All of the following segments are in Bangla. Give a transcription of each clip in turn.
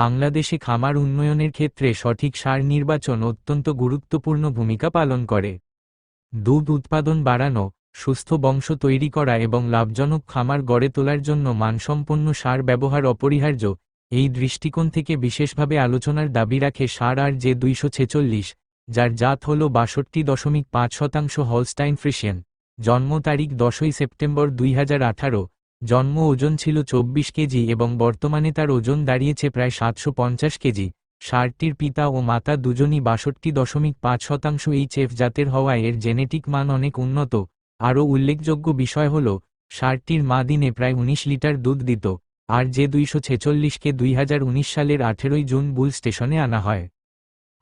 বাংলাদেশে খামার উন্নয়নের ক্ষেত্রে সঠিক সার নির্বাচন অত্যন্ত গুরুত্বপূর্ণ ভূমিকা পালন করে। দুধ উৎপাদন বাড়ানো, সুস্থ বংশ তৈরি করা এবং লাভজনক খামার গড়ে তোলার জন্য মানসম্পন্ন সার ব্যবহার অপরিহার্য, এই দৃষ্টিকোণ থেকে বিশেষভাবে আলোচনার দাবি রাখে সার আর যে দুইশো ছেচল্লিশ, যার জাত হল বাষট্টি দশমিক পাঁচ শতাংশ হলস্টাইন ফ্রিশিয়ান জন্ম তারিখ দশই সেপ্টেম্বর দুই হাজার আঠারো জন্ম ওজন ছিল চব্বিশ কেজি এবং বর্তমানে তার ওজন দাঁড়িয়েছে প্রায় সাতশো পঞ্চাশ কেজি। সারটির পিতা ও মাতা দুজনই বাষট্টি দশমিক পাঁচ শতাংশ এইচ এফ জাতের হওয়ায় এর জেনেটিক মান অনেক উন্নত। আরও উল্লেখযোগ্য বিষয় হল সারটির মা দিনে প্রায় উনিশ লিটার দুধ দিত, আর যে দুইশো ছেচল্লিশকে দুই হাজার উনিশ সালের আঠেরোই জুন বুল স্টেশনে আনা হয়।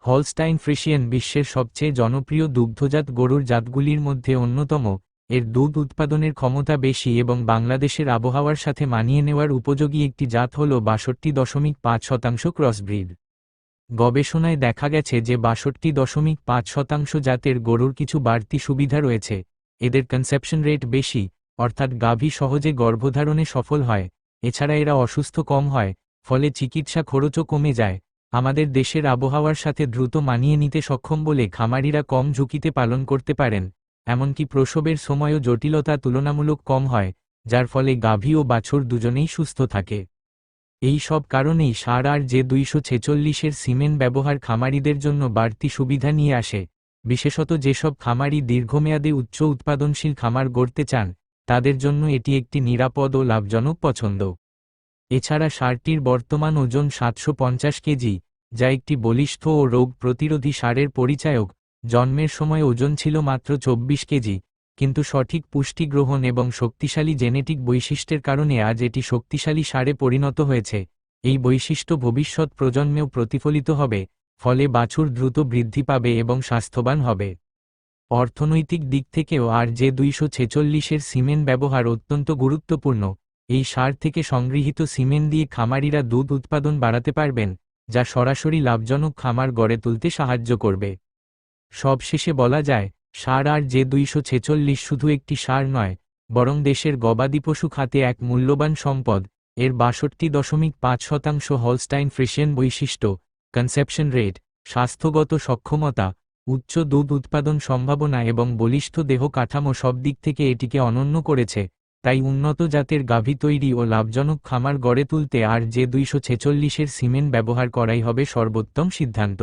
হলস্টাইন ফ্রিশিয়ান বিশ্বের সবচেয়ে জনপ্রিয় দুগ্ধজাত গরুর জাতগুলির মধ্যে অন্যতম এর দুধ উৎপাদনের ক্ষমতা বেশি এবং বাংলাদেশের আবহাওয়ার সাথে মানিয়ে নেওয়ার উপযোগী একটি জাত হল বাষট্টি দশমিক পাঁচ শতাংশ ক্রসব্রিড। গবেষণায় দেখা গেছে যে বাষট্টি দশমিক পাঁচ শতাংশ জাতের গরুর কিছু বাড়তি সুবিধা রয়েছে। এদের কনসেপশন রেট বেশি, অর্থাৎ গাভী সহজে গর্ভধারণে সফল হয়, এছাড়া এরা অসুস্থ কম হয়, ফলে চিকিৎসা খরচও কমে যায়। আমাদের দেশের আবহাওয়ার সাথে দ্রুত মানিয়ে নিতে সক্ষম বলে খামারিরা কম ঝুঁকিতে পালন করতে পারেন। এমনকি প্রসবের সময়ও জটিলতা তুলনামূলক কম হয়, যার ফলে গাভী ও বাছুর দুজনেই সুস্থ থাকে। এই সব কারণেই সার আর যে দুইশো ছেচল্লিশের সিমেন্ট ব্যবহার খামারিদের জন্য বাড়তি সুবিধা নিয়ে আসে, বিশেষত যেসব খামারি দীর্ঘমেয়াদে উচ্চ উৎপাদনশীল খামার গড়তে চান, তাদের জন্য এটি একটি নিরাপদ ও লাভজনক পছন্দ। এছাড়া সারটির বর্তমান ওজন সাতশো পঞ্চাশ কেজি, যা একটি বলিষ্ঠ ও রোগ প্রতিরোধী সারের পরিচায়ক জন্মের সময় ওজন ছিল মাত্র চব্বিশ কেজি, কিন্তু সঠিক পুষ্টি গ্রহণ এবং শক্তিশালী জেনেটিক বৈশিষ্ট্যের কারণে আজ এটি শক্তিশালী সারে পরিণত হয়েছে। এই বৈশিষ্ট্য ভবিষ্যৎ প্রজন্মেও প্রতিফলিত হবে, ফলে বাছুর দ্রুত বৃদ্ধি পাবে এবং স্বাস্থ্যবান হবে। অর্থনৈতিক দিক থেকেও আর যে দুইশো ছেচল্লিশের সিমেন্ট ব্যবহার অত্যন্ত গুরুত্বপূর্ণ, এই সার থেকে সংগৃহীত সিমেন্ট দিয়ে খামারিরা দুধ উৎপাদন বাড়াতে পারবেন, যা সরাসরি লাভজনক খামার গড়ে তুলতে সাহায্য করবে। সবশেষে বলা যায়, সার আর যে দুইশো ছেচল্লিশ শুধু একটি সার নয়, বরং দেশের গবাদি পশু খাতে এক মূল্যবান সম্পদ, এর বাষট্টি দশমিক পাঁচ শতাংশ হলস্টাইন ফ্রিশিয়ান বৈশিষ্ট্য, কনসেপশন রেট, স্বাস্থ্যগত সক্ষমতা, উচ্চ দুধ উৎপাদন সম্ভাবনা এবং বলিষ্ঠ দেহ কাঠামো সব দিক থেকে এটিকে অনন্য করেছে, তাই উন্নত জাতের গাভী তৈরি ও লাভজনক খামার গড়ে তুলতে আর যে দুইশো ছেচল্লিশের সিমেন্ট ব্যবহার করাই হবে সর্বোত্তম সিদ্ধান্ত।